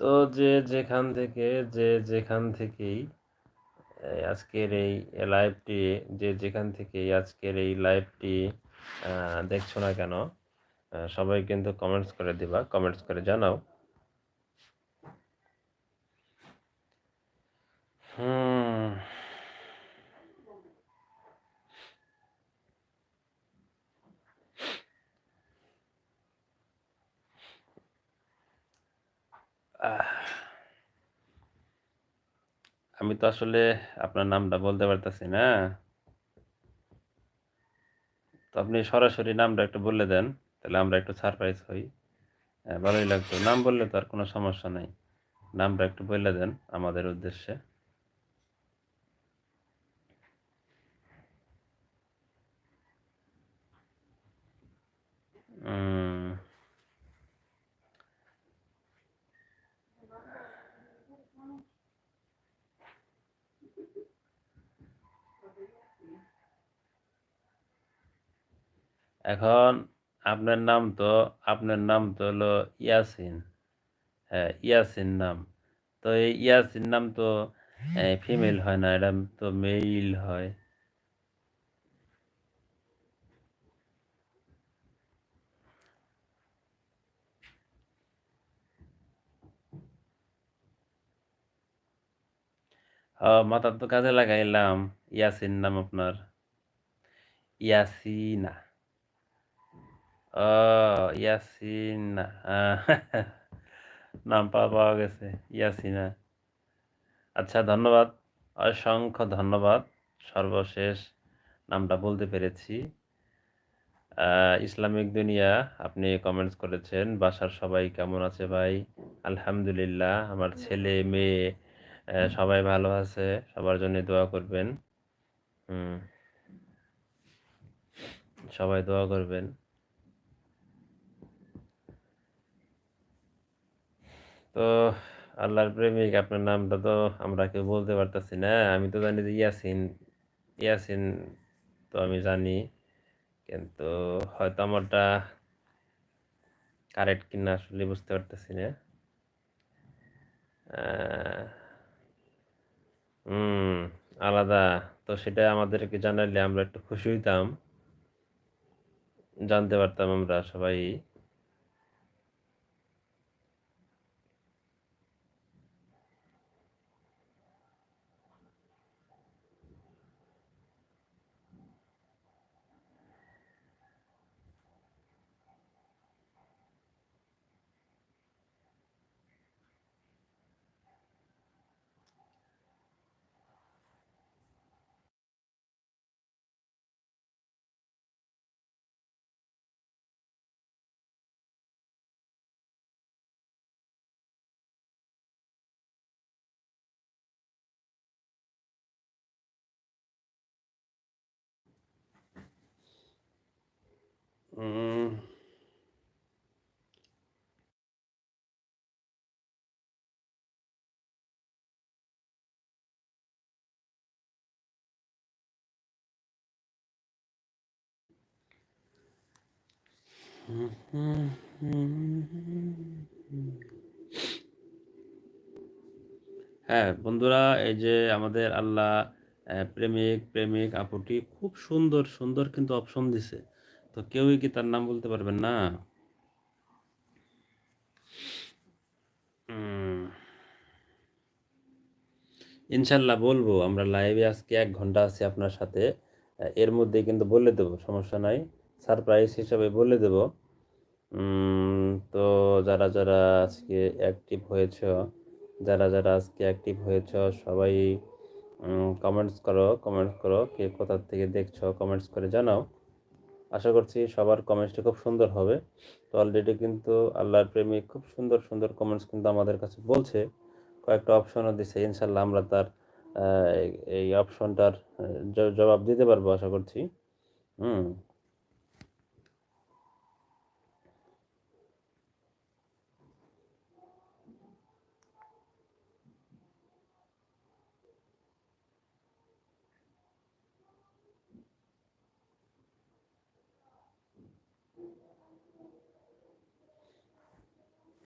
তো যে যেখান থেকে, যে যেখান থেকেই আজকের এই লাইভটি যে যেখান থেকে আজকের এই লাইভটি দেখছ না কেন সবাই কিন্তু কমেন্টস করে দিবা কমেন্টস করে জানাও। আমি তো আসলে আপনার নামটা বলতে পারতেছি না। তো আপনি সরাসরি নামটা একটু বলে দেন তাহলে আমরা একটু সারপ্রাইজ হই। ভালোই লাগতো। নাম বললে তো আর কোনো সমস্যা নাই। নামটা একটু বলে দেন আমাদের উদ্দেশ্যে। উম, এখন আপনার নাম তো, আপনার নাম তো হলো ইয়াসিন। হ্যাঁ ইয়াসিন নাম। তো এই ইয়াসিন নাম তো ফিমেল হয় না এটা তো মেইল হয়। মাথার তো কাজে লাগাইলাম, ইয়াসিন নাম আপনার। ইয়াসিনা। ও ইয়াসিনা নাম পাওয়া গেছে ইয়াসিনা আচ্ছা ধন্যবাদ। অসংখ্য ধন্যবাদ। সর্বশেষ নামটা বলতে পেরেছি। ইসলামিক দুনিয়া, আপনি কমেন্টস করেছেন, বাসার সবাই কেমন আছে ভাই? আলহামদুলিল্লাহ, আমার ছেলে, মেয়ে সবাই ভালো আছে, সবার জন্য দোয়া করবেন। হুম। সবাই দোয়া করবেন। তো আল্লাহর প্রেমিক, আপনার নামটা তো আমরা কেউ বলতে পারতেছি না। আমি তো জানি যে ইয়াসিন ইয়াসিন তো আমি জানি, কিন্তু হয়তো আমারটা কারেক্ট কিনা আসলে বুঝতে পারতেছি না। হুম আলাদা। তো সেটা আমাদেরকে জানালে আমরা একটু খুশি হইতাম। জানতে পারতাম আমরা সবাই। হ্যাঁ বন্ধুরা, এই যে আমাদের আল্লাহ প্রেমিক প্রেমিক, আপুটি খুব সুন্দর সুন্দর কিন্তু অপশন দিছে। তো কেউই কি তার নাম বলতে পারবেন না? ইনশাল্লাহ বলব, আমরা লাইভে আজকে এক ঘণ্টা আছি আপনার সাথে। এর মধ্যে কিন্তু বলে দেবো, সমস্যা নাই। সারপ্রাইজ হিসাবে বলে দেব। তো যারা যারা আজকে অ্যাক্টিভ হয়েছ, যারা যারা আজকে অ্যাক্টিভ হয়েছ, সবাই কমেন্টস করো কমেন্টস করো, কে কোথা থেকে দেখছ কমেন্টস করে জানাও। আশা করছি সবার কমেন্টসটি খুব সুন্দর হবে। তো অলরেডি কিন্তু আল্লাহর প্রেমিক খুব সুন্দর সুন্দর কমেন্টস কিন্তু আমাদের কাছে বলছে। কয়েকটা অপশনও দিছে ইনশাল্লাহ আমরা তার এই অপশনটার জবাব দিতে পারব আশা করছি। হুম।